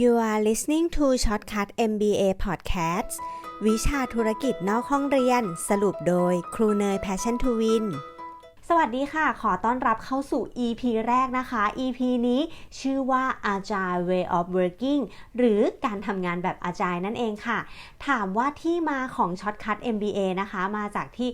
You are listening to Shortcut MBA Podcast วิชาธุรกิจนอกห้องเรียน สรุปโดยครูเนย Passion to Win วัสดีค่ะ ขอต้อนรับเข้าสู่ EP แรกนะคะ EP นี้ชื่อว่า Agile Way of Working หรือการทำงานแบบ Agile นั่นเองค่ะ ถามว่าที่มาของ Shortcut MBA นะคะ มาจากที่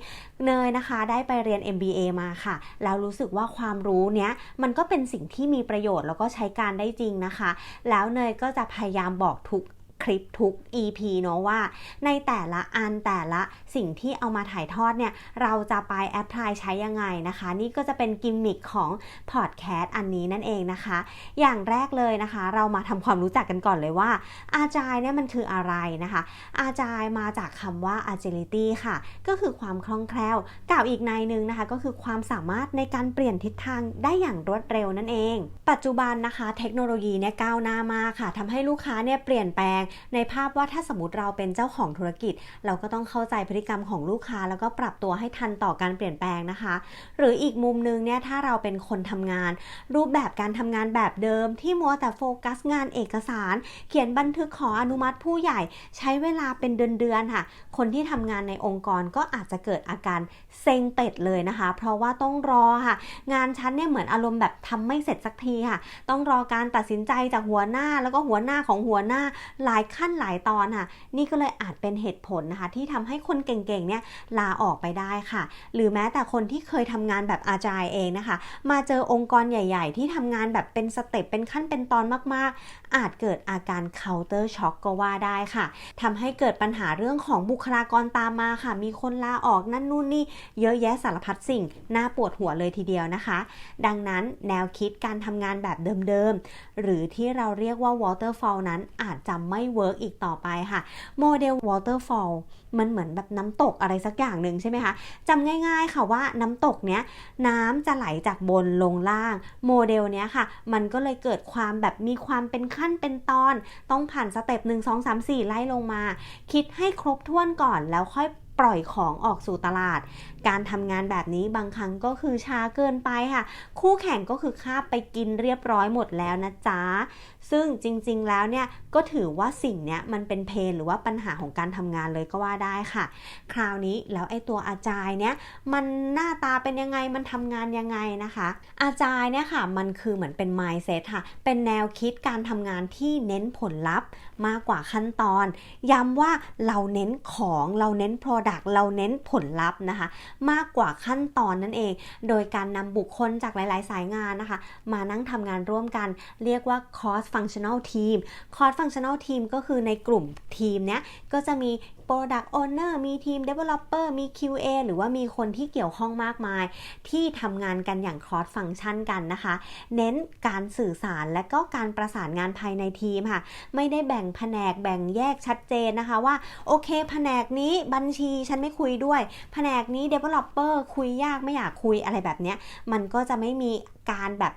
เนยนะคะได้ไปเรียน MBA มาค่ะ แล้วรู้สึกว่าความรู้เนี้ยมันก็เป็นสิ่งที่มีประโยชน์แล้วก็ใช้การได้จริงนะคะ แล้วเนยก็จะพยายามบอกทุก คลิปทุก EP เนาะว่า ในแต่ละอันแต่ละสิ่งที่เอามาถ่ายทอดเนี่ย เราจะไปแอพพลายใช้ยังไงนะคะ นี่ก็จะเป็นกิมมิคของพอดแคสต์อันนี้นั่นเองนะคะ อย่างแรกเลยนะคะ เรามาทำความรู้จักกันก่อนเลยว่า อาจายเนี่ยมันคืออะไรนะคะ อาจายมาจากคำว่า agility ค่ะ ก็คือความคล่องแคล่วกล่าวอีกในนึงนะคะ ก็คือความสามารถในการเปลี่ยนทิศทางได้อย่างรวดเร็วนั่นเอง ปัจจุบันนะคะ เทคโนโลยีเนี่ยก้าวหน้ามากค่ะทำให้ลูกค้าเนี่ยเปลี่ยนแปลงในภาพว่าถ้าสมมติเราเป็นเจ้าของธุรกิจ เราก็ต้องเข้าใจพฤติกรรมของลูกค้า แล้วก็ปรับตัวให้ทันต่อการเปลี่ยนแปลงนะคะ หรืออีกมุมนึงเนี่ยถ้าเราเป็นคนทำงาน รูปแบบการทำงานแบบเดิม ที่มัวแต่โฟกัสงานเอกสาร เขียนบันทึกขออนุมัติผู้ใหญ่ ใช้เวลาเป็นเดือนๆค่ะ คนที่ทำงานในองค์กรก็อาจจะเกิดอาการเซ็งเป็ดเลยนะคะ เพราะว่าต้องรอค่ะ งานชั้นเนี่ยเหมือนอารมณ์แบบทำไม่เสร็จสักทีค่ะ ต้องรอการตัดสินใจจากหัวหน้าแล้วก็หัวหน้าของหัวหน้าหลายายขั้นหลายตอนค่ะ นี่ก็เลยอาจเป็นเหตุผลนะคะ ที่ทำให้คนเก่งๆเนี่ยลาออกไปได้ค่ะ หรือแม้แต่คนที่เคยทำงานแบบอาจายเองนะคะ มาเจอองค์กรใหญ่ ๆ ที่ทำงานแบบเป็นสเต็ปเป็นขั้นเป็นตอนมากๆ อาจเกิดอาการ counter shock ก็ว่าได้ค่ะทำให้เกิดปัญหาเรื่องของบุคลากรตามมาค่ะ มีคนลาออกนั่นนู่นนี่เยอะแยะสารพัดสิ่งน่าปวดหัวเลยทีเดียวนะคะ ดังนั้นแนวคิดการทำงานแบบเดิมๆ หรือที่เราเรียกว่า waterfall นั้นอาจจะไม่เวิร์กอีกต่อไปค่ะโมเดล waterfall มันเหมือนแบบน้ำตกอะไรสักอย่างหนึ่งใช่ไหมคะจำง่ายๆค่ะว่าน้ำตกเนี้ยน้ำจะไหลจากบนลงล่างโมเดลเนี้ยค่ะ มันก็เลยเกิดความแบบมีความเป็นขั้นเป็นตอน ต้องผ่านสเต็ป1 2 3 4 ไล่ลงมา คิดให้ครบถ้วนก่อนแล้วค่อยปล่อยของออกสู่ตลาดการทำงานแบบนี้บางครั้งก็คือช้าเกินไปค่ะ คู่แข่งก็คือคาบไปกินเรียบร้อยหมดแล้วนะจ๊ะ ซึ่งจริงๆแล้วเนี่ยก็ถือว่าสิ่งเนี้ยมันเป็นเพนหรือว่าปัญหาของการทำงานเลยก็ว่าได้ค่ะ คราวนี้แล้วไอ้ตัวอาจายเนี่ยมันหน้าตาเป็นยังไงมันทำงานยังไงนะคะ อาจายเนี่ยค่ะมันคือเหมือนเป็น mindset ค่ะ เป็นแนวคิดการทำงานที่เน้นผลลัพธ์มากกว่าขั้นตอน ย้ำว่าเราเน้นของเราเน้น product เราเน้นผลลัพธ์นะคะมากกว่าขั้นตอนนั่นเอง โดยการนำบุคคลจากหลาย ๆ สายงานนะคะ มานั่งทำงานร่วมกัน เรียกว่า cross functional team cross functional team ก็คือในกลุ่มทีมเนี้ยก็จะมี Product Owner มีทีม Developer มี QA หรือว่ามีคนที่เกี่ยวข้องมากมาย ที่ทำงานกันอย่าง cross function กันนะคะ เน้นการสื่อสารและก็การประสานงานภายในทีมค่ะ ไม่ได้แบ่งแผนกแบ่งแยกชัดเจนนะคะว่า โอเค แผนกนี้บัญชีฉันไม่คุยด้วย แผนกนี้ Developer คุยยากไม่อยากคุยอะไรแบบเนี้ยมันก็จะไม่มีการแบบ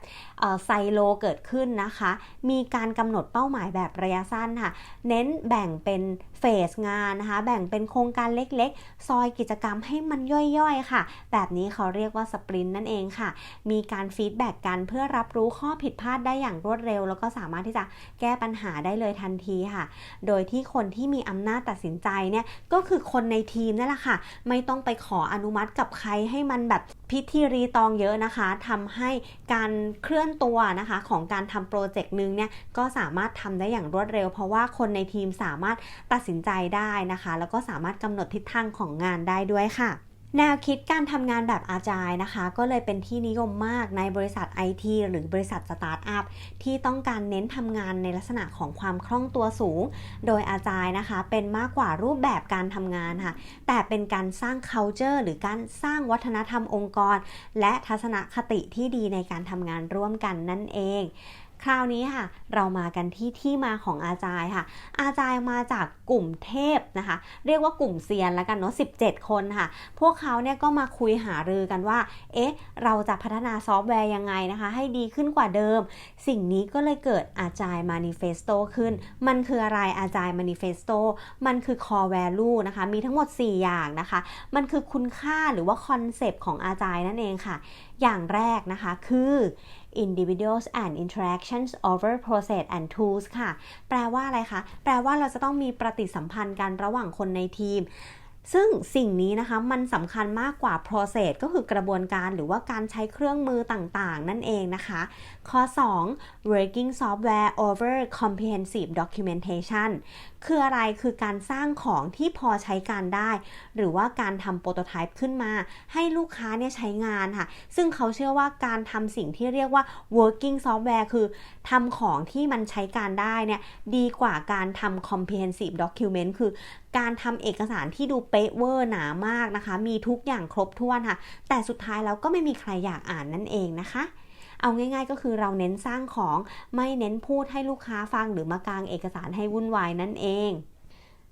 ไซโลเกิดขึ้นนะคะ มีการกำหนดเป้าหมายแบบระยะสั้นค่ะ เน้นแบ่งเป็นเฟสงานนะคะ แบ่งเป็นโครงการเล็กๆ ซอยกิจกรรมให้มันย่อยๆ ค่ะ แบบนี้เขาเรียกว่าสปรินต์นั่นเองค่ะ มีการฟีดแบ็กกันเพื่อรับรู้ข้อผิดพลาดได้อย่างรวดเร็ว แล้วก็สามารถที่จะแก้ปัญหาได้เลยทันทีค่ะ โดยที่คนที่มีอำนาจตัดสินใจเนี่ย ก็คือคนในทีมนั่นแหละค่ะ ไม่ต้องไปขออนุมัติกับใครให้มันแบบพิธีรีตองเยอะนะคะทำให้การเคลื่อนตัวนะคะของการทำโปรเจกต์นึงเนี่ยก็สามารถทำได้อย่างรวดเร็ว เพราะว่าคนในทีมสามารถตัดสินใจได้นะคะ แล้วก็สามารถกำหนดทิศทางของงานได้ด้วยค่ะ แนวคิดการทำงานแบบอาจายนะคะ ก็เลยเป็นที่นิยมมากในบริษัท IT หรือบริษัทสตาร์ทอัพที่ต้องการเน้นทำงานในลักษณะของความคล่องตัวสูง โดยอาจายนะคะ เป็นมากกว่ารูปแบบการทำงานค่ะ แต่เป็นการสร้าง culture หรือการสร้างวัฒนธรรมองค์กร และทัศนคติที่ดีในการทำงานร่วมกันนั่นเอง คราวนี้ค่ะ เรามากันที่ที่มาของอาจายค่ะ อาจายมาจากกลุ่มเทพนะคะ เรียกว่ากลุ่มเซียนแล้วกันเนาะ17 คนค่ะ พวกเขาเนี่ยก็มาคุยหารือกันว่า เอ๊ะ เราจะพัฒนาซอฟต์แวร์ยังไงนะคะ ให้ดีขึ้นกว่าเดิม สิ่งนี้ก็เลยเกิดอาจายมานิเฟสโตขึ้น มันคืออะไรอาจายมานิเฟสโตมันคือ core value นะคะ มีทั้งหมด 4 อย่างนะคะ มันคือคุณค่าหรือว่าคอนเซปต์ของอาจายนั่นเองค่ะ อย่างแรกนะคะคือ individuals and interactions over process and tools ค่ะ แปลว่าอะไรคะ แปลว่าเราจะต้องมีปฏิสัมพันธ์กันระหว่างคนในทีมซึ่งสิ่งนี้นะคะมันสำคัญมากกว่า process ก็คือกระบวนการหรือว่าการใช้เครื่องมือต่างๆ นั่นเองนะคะข้อ 2 working software over comprehensive documentation คืออะไรคือการสร้างของที่พอใช้การได้ หรือว่าการทำโปรโตไทป์ขึ้นมา ให้ลูกค้าเนี่ยใช้งานค่ะ ซึ่งเขาเชื่อว่าการทำสิ่งที่เรียกว่า working software คือทำของที่มันใช้การได้เนี่ยดีกว่าการทำ comprehensive document คือการทำเอกสารที่ดูเป๊ะเวอร์หนามากนะคะ มีทุกอย่างครบถ้วนค่ะ แต่สุดท้ายแล้วก็ไม่มีใครอยากอ่านนั่นเองนะคะ เอาง่าย ๆ ก็คือเราเน้นสร้างของไม่เน้นพูดให้ลูกค้าฟังหรือมากางเอกสารให้วุ่นวายนั่นเอง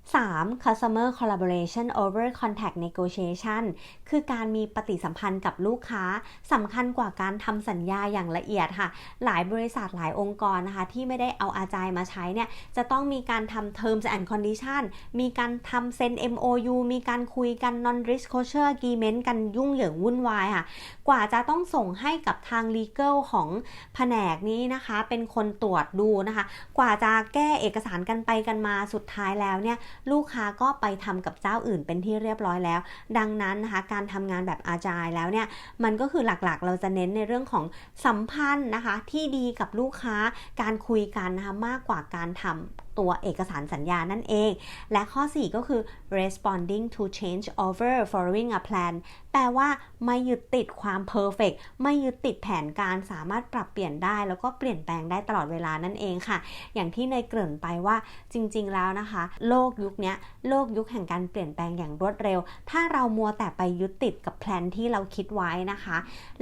3. customer collaboration over contact negotiation คือการมีปฏิสัมพันธ์กับลูกค้าสำคัญกว่าการทำสัญญาอย่างละเอียดค่ะ หลายบริษัทหลายองค์กรนะคะ ที่ไม่ได้เอาอาจายมาใช้เนี่ย จะต้องมีการทำ terms and condition มีการทำเซ็น MOU มีการคุยกัน non disclosure agreement กันยุ่งเหยิงวุ่นวายค่ะ กว่าจะต้องส่งให้กับทาง legal ของแผนกนี้นะคะ เป็นคนตรวจดูนะคะ กว่าจะแก้เอกสารกันไปกันมาสุดท้ายแล้วเนี่ยลูกค้าก็ไปทำกับเจ้าอื่นเป็นที่เรียบร้อยแล้ว ดังนั้นนะคะการทำงานแบบอาจายแล้วเนี่ยมันก็คือหลักๆ เราจะเน้นในเรื่องของสัมพันธ์นะคะที่ดีกับลูกค้าการคุยกันนะคะมากกว่าการทำ ตัวเอกสารสัญญานั่นเอง และข้อ 4 ก็คือ responding to change over following a plan แปลว่าไม่ยึดติดความ perfect ไม่ยึดติดแผนการสามารถปรับเปลี่ยนได้ แล้วก็เปลี่ยนแปลงได้ตลอดเวลานั่นเองค่ะ อย่างที่ในเกริ่นไปว่าจริง ๆ แล้วนะคะ โลกยุคนี้โลกยุคแห่งการเปลี่ยนแปลงอย่างรวดเร็ว ถ้าเรามัวแต่ไปยึดติดกับแผนที่เราคิดไว้นะคะ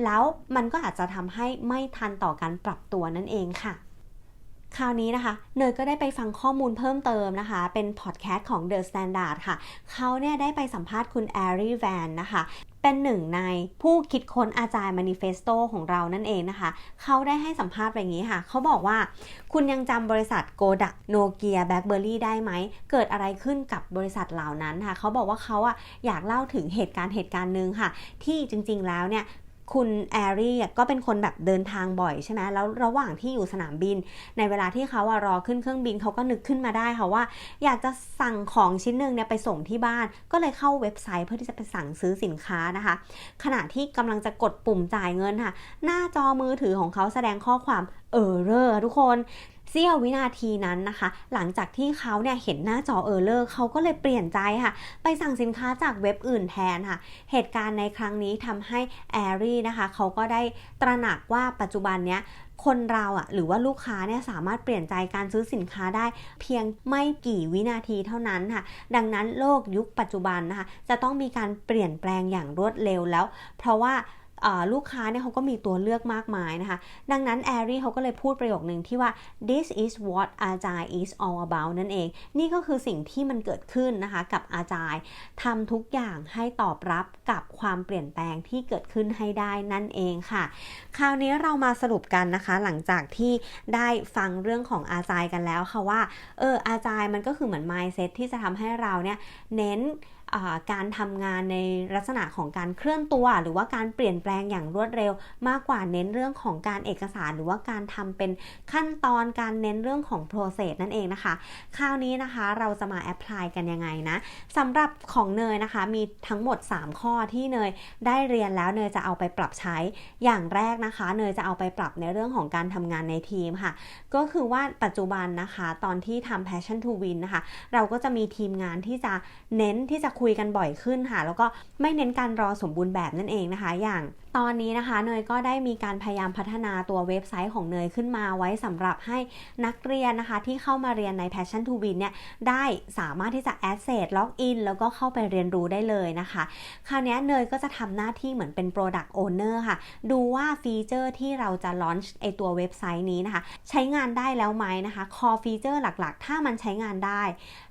แล้วมันก็อาจจะทำให้ไม่ทันต่อการปรับตัวนั่นเองค่ะ คราวนี้นะคะเนยก็ได้ไปฟังข้อมูลเพิ่มเติมนะคะ เป็นพอดแคสต์ของ The Standard ค่ะ เขาเนี่ยได้ไปสัมภาษณ์คุณแอรีแวนนะคะ เป็นหนึ่งในผู้คิดค้นอาจารย์มานิเฟสโตของเรานั่นเองนะคะ เขาได้ให้สัมภาษณ์แบบนี้ค่ะ เขาบอกว่า คุณยังจำบริษัทโกดักโนเกียแบล็คเบอร์รี่ได้ไหม เกิดอะไรขึ้นกับบริษัทเหล่านั้นค่ะ เขาบอกว่าเขาอะอยากเล่าถึงเหตุการณ์เหตุการณ์หนึ่งค่ะ ที่จริงๆแล้วเนี่ย คุณแอรี่ก็เป็นคนแบบเดินทางบ่อยใช่ไหมแล้วระหว่างที่อยู่สนามบิน ในเวลาที่เขาอะรอขึ้นเครื่องบินเขาก็นึกขึ้นมาได้ค่ะว่า อยากจะสั่งของชิ้นหนึ่งเนี่ยไปส่งที่บ้าน ก็เลยเข้าเว็บไซต์เพื่อที่จะไปสั่งซื้อสินค้านะคะ ขณะที่กำลังจะกดปุ่มจ่ายเงินค่ะ หน้าจอมือถือของเขาแสดงข้อความเออเรอทุกคน เสี้ยววินาทีนั้นนะคะ หลังจากที่เขาเนี่ยเห็นหน้าจอเออร์เลอร์เขาก็เลยเปลี่ยนใจค่ะ ไปสั่งสินค้าจากเว็บอื่นแทนค่ะ เหตุการณ์ในครั้งนี้ทำให้แอรี่นะคะเขาก็ได้ตระหนักว่าปัจจุบันเนี้ยคนเราอะหรือว่าลูกค้าเนี่ยสามารถเปลี่ยนใจการซื้อสินค้าได้ เพียงไม่กี่วินาทีเท่านั้นค่ะ ดังนั้นโลกยุคปัจจุบันนะคะจะต้องมีการเปลี่ยนแปลงอย่างรวดเร็วแล้ว เพราะว่า ลูกค้าเนี่ยเขาก็มีตัวเลือกมากมายนะคะ ดังนั้นแอรี่เขาก็เลยพูดประโยคหนึ่งที่ว่า this is what Agile is all about นั่นเอง นี่ก็คือสิ่งที่มันเกิดขึ้นนะคะกับ Agile ทำทุกอย่างให้ตอบรับกับความเปลี่ยนแปลงที่เกิดขึ้นให้ได้นั่นเองค่ะ คราวนี้เรามาสรุปกันนะคะ หลังจากที่ได้ฟังเรื่องของ Agile กันแล้วค่ะว่าเออ Agile มันก็คือเหมือน mindset ที่จะทำให้เราเนี่ยเน้น การทำงานในลักษณะของการเคลื่อนตัว หรือว่าการเปลี่ยนแปลงอย่างรวดเร็ว มากกว่าเน้นเรื่องของการเอกสาร หรือว่าการทำเป็นขั้นตอนการเน้นเรื่องของ process นั่นเองนะคะ คราวนี้นะคะเราจะมาแอพพลายกันยังไงนะสำหรับของเนยนะคะมีทั้งหมด 3 ข้อที่เนยได้เรียนแล้วเนยจะเอาไปปรับใช้อย่างแรกนะคะ เนยจะเอาไปปรับในเรื่องของการทำงานในทีมค่ะ ก็คือว่าปัจจุบันนะคะ ตอนที่ทำ passion to win นะคะ เราก็จะมีทีมงานที่จะเน้นที่จะคุยกันบ่อยขึ้นค่ะ แล้วก็ไม่เน้นการรอสมบูรณ์แบบนั่นเองนะคะ อย่าง ตอนนี้นะคะเนยก็ได้มีการพยายามพัฒนาตัวเว็บไซต์ของเนยขึ้นมาไว้สำหรับให้นักเรียนนะคะที่เข้ามาเรียนใน Passion to Win เนี่ยได้สามารถที่จะ access log in แล้วก็เข้าไปเรียนรู้ได้เลยนะคะ คราวนี้เนยก็จะทำหน้าที่เหมือนเป็น Product Owner ค่ะ ดูว่าฟีเจอร์ที่เราจะ launch ไอตัวเว็บไซต์นี้นะคะ ใช้งานได้แล้วไหมนะคะ core feature หลักๆ ถ้ามันใช้งานได้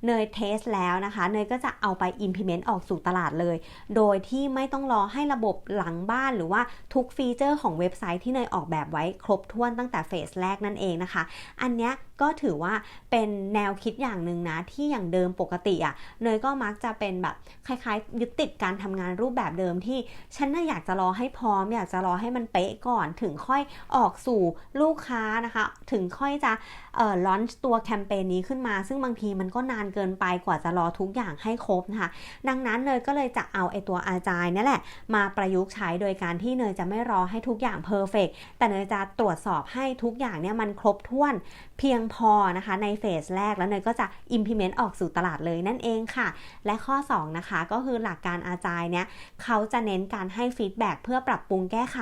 เนยเทสแล้วนะคะ เนยก็จะเอาไป implement ออกสู่ตลาดเลย โดยที่ไม่ต้องรอให้ระบบหลังบ้านหรือว่าทุกฟีเจอร์ของเว็บไซต์ที่เนยออกแบบไว้ครบถ้วนตั้งแต่เฟสแรกนั่นเองนะคะ อันนี้ก็ถือว่าเป็นแนวคิดอย่างหนึ่งนะ ที่อย่างเดิมปกติอะ่ะเนยก็มักจะเป็นแบบคล้ายๆ ยึดติดการทำงานรูปแบบเดิมที่ฉันน่ะอยากจะรอให้พร้อม อยากจะรอให้มันเป๊ะก่อนถึงค่อยออกสู่ลูกค้านะคะ ถึงค่อยจะเอ่อลอนตัวแคมเปญนี้ขึ้นมา ซึ่งบางทีมันก็นานเกินไปกว่าจะรอทุกอย่างให้ครบนะคะ ดังนั้นเนยก็เลยจะเอาไอตัวอาจายนี่แหละ มาประยุกต์ใช้โดยการที่เนยจะไม่รอให้ทุกอย่างเพอร์เฟกแต่เนยจะตรวจสอบให้ทุกอย่างเนี่ยมันครบถ้วนเพียงพอนะคะในเฟสแรกแล้วเนยก็จะ implement ออกสู่ตลาดเลยนั่นเองค่ะ และข้อ 2 นะคะ ก็คือหลักการอาจายเนี่ยเขาจะเน้นการให้ฟีดแบ็เพื่อปรับปรุงแก้ไข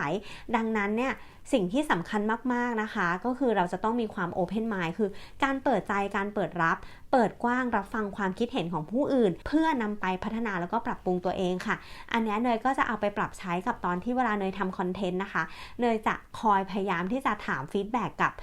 ดังนั้นเนี่ย สิ่งที่สำคัญมากๆนะคะ ก็คือเราจะต้องมีความ Open Mind คือการเปิดใจการเปิดรับ เปิดกว้างรับฟังความคิดเห็นของผู้อื่น เพื่อนำไปพัฒนาแล้วก็ปรับปรุงตัวเองค่ะ อันนี้เนยก็จะเอาไปปรับใช้กับตอนที่เวลาเนยทำคอนเทนต์นะคะ เนยจะคอยพยายามที่จะถามฟีดแบ็กกับ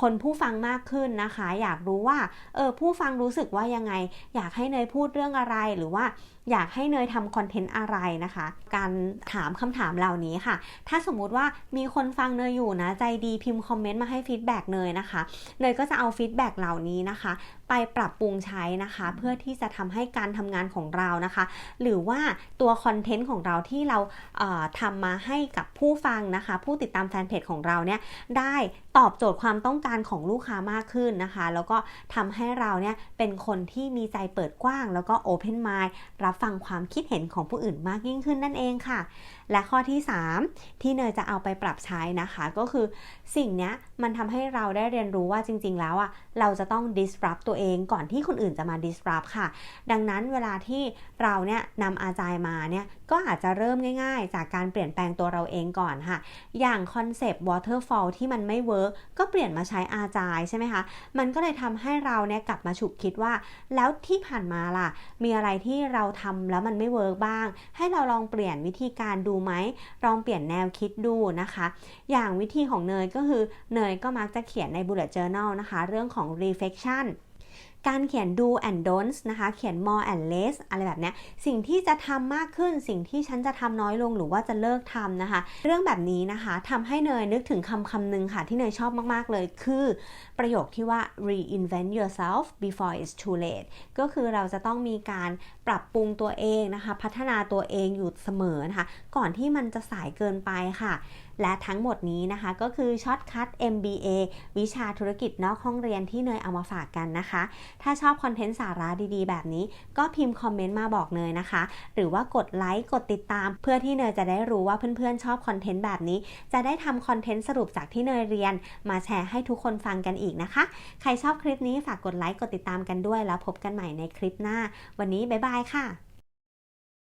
คนผู้ฟังมากขึ้นนะคะ อยากรู้ว่าเออผู้ฟังรู้สึกว่ายังไง อยากให้เนยพูดเรื่องอะไรหรือว่าอยากให้เนยทำคอนเทนต์อะไรนะคะ การถามคำถามเหล่านี้ค่ะ ถ้าสมมุติว่ามีคนฟังเนยอยู่นะ ใจดีพิมพ์คอมเมนต์มาให้ฟีดแบ็กเนยนะคะ เนยก็จะเอาฟีดแบ็กเหล่านี้นะคะ ไปปรับปรุงใช้นะคะ เพื่อที่จะทำให้การทำงานของเรานะคะ หรือว่าตัวคอนเทนต์ของเราที่เราเทำมาให้กับผู้ฟังนะคะ ผู้ติดตามแฟนเพจของเราเนี่ยได้ตอบโจทย์ความต้องการของลูกค้ามากขึ้นนะคะ แล้วก็ทำให้เราเนี่ยเป็นคนที่มีใจเปิดกว้าง แล้วก็โอเพนไมล์รับฟังความคิดเห็นของผู้อื่นมากยิ่งขึ้นนั่นเองค่ะ และข้อที่ 3 ที่เนยจะเอาไปปรับใช้นะคะ ก็คือสิ่งนี้มันทำให้เราได้เรียนรู้ว่าจริง ๆ แล้วอะเราจะต้อง disrupt ตัวเองก่อนที่คนอื่นจะมา disrupt ค่ะ ดังนั้นเวลาที่เราเนี่ยนำอาจายมาเนี่ยก็อาจจะเริ่มง่าย ๆ จากการเปลี่ยนแปลงตัวเราเองก่อนค่ะ อย่างคอนเซปต์ waterfall ที่มันไม่เวิร์กก็เปลี่ยนมาใช้อาจายใช่ไหมคะ มันก็เลยทำให้เราเนี่ยกลับมาฉุกคิดว่า แล้วที่ผ่านมาล่ะ มีอะไรที่เราททำแล้วมันไม่เวิร์กบ้าง ให้เราลองเปลี่ยนวิธีการดูไหมลองเปลี่ยนแนวคิดดูนะคะ อย่างวิธีของเนยก็คือเนยก็มักจะเขียนใน bullet journal นะคะ เรื่องของ reflection การเขียน do and don'ts นะคะ เขียน more and less อะไรแบบนี้สิ่งที่จะทำมากขึ้น สิ่งที่ฉันจะทำน้อยลงหรือว่าจะเลิกทำนะคะ เรื่องแบบนี้นะคะทำให้เนยนึกถึงคำคำหนึ่งค่ะ ที่เนยชอบมาก ๆ เลยคือ ประโยคที่ว่า reinvent yourself before it's too late ก็คือเราจะต้องมีการปรับปรุงตัวเองนะคะ พัฒนาตัวเองอยู่เสมอนะคะ ก่อนที่มันจะสายเกินไปค่ะ และทั้งหมดนี้นะคะก็คือช็อตคัท MBA วิชาธุรกิจนอกห้องเรียนที่เนยเอามาฝากกันนะคะ ถ้าชอบคอนเทนต์สาระดีๆ แบบนี้ ก็พิมพ์คอมเมนต์มาบอกเนยนะคะ หรือว่ากดไลค์กดติดตาม เพื่อที่เนยจะได้รู้ว่าเพื่อนๆชอบคอนเทนต์แบบนี้ จะได้ทำคอนเทนต์สรุปจากที่เนยเรียน มาแชร์ให้ทุกคนฟังกันอีกนะคะ ใครชอบคลิปนี้ฝากกดไลค์กดติดตามกันด้วยแล้วพบกันใหม่ในคลิปหน้า วันนี้บ๊ายบายค่ะ